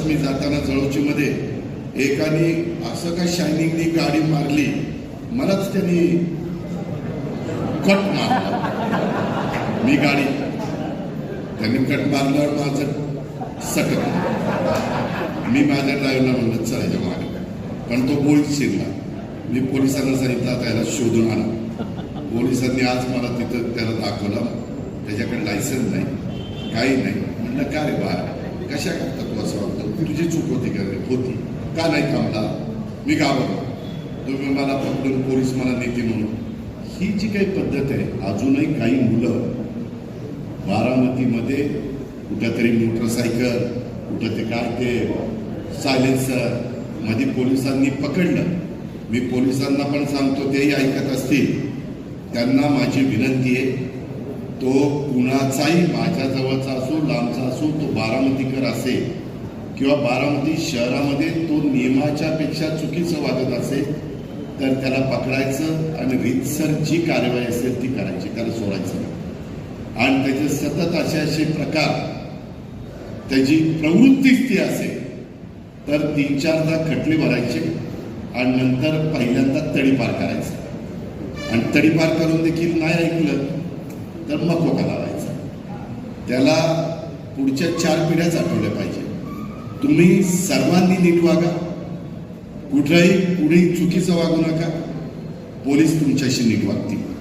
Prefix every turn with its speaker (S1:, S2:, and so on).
S1: असंच मी जाताना जळोचीमध्ये एकाने असं काय शायनिंगनी गाडी मारली मलाच त्यांनी कट मारला. मी गाडी त्यांनी कट मारल्यावर माझं सटक. मी माझ्या ड्रायव्हरला म्हणलं चलायच्या मागे. पण तो बोळीत शिरला. मी पोलिसांना सांगितलं त्याला याला शोधून आणा. पोलिसांनी आज मला तिथं त्याला दाखवलं त्याच्याकडे लायसन्स नाही काही नाही. म्हणलं का रे बा कशा करता तू असं की तुझी चूक होती का? रे होती का नाही थांबला? मी घाबरलो तुम्ही मला पकडून पोलीस मला नेते म्हणून. ही जी काही पद्धत आहे अजूनही काही मुलं बारामतीमध्ये कुठंतरी मोटरसायकल कुठं ते काढते सायलेन्सरमध्ये पोलिसांनी पकडलं. मी पोलिसांना पण सांगतो तेही ऐकत असतील. त्यांना माझी विनंती आहे तो कुणाचाही माझ्या जवळचा असो लांबचा असो तो बारामतीकर असेल किंवा बारामती शहरामध्ये तो नियमाच्या पेक्षा चुकीचं वागत असेल तर त्याला पकडायचं आणि रितसर जी कार्यवाही असेल ती करायची त्याला सोडायचं नाही. आणि त्याचे सतत असे असे प्रकार त्याची प्रवृत्तीच ती असेल तर तीन चारदा खटले भरायचे आणि नंतर पहिल्यांदा तडीपार करायचं आणि तडीपार करून देखील नाही ऐकलं तर मग लावायचा त्याला पुढच्या चार पिढ्याच आठवल्या पाहिजे. तुम्ही सर्वांनी नीट वागा. कुठलाही कुणी चुकीचं वागू नका. पोलीस तुमच्याशी नीट वागतील.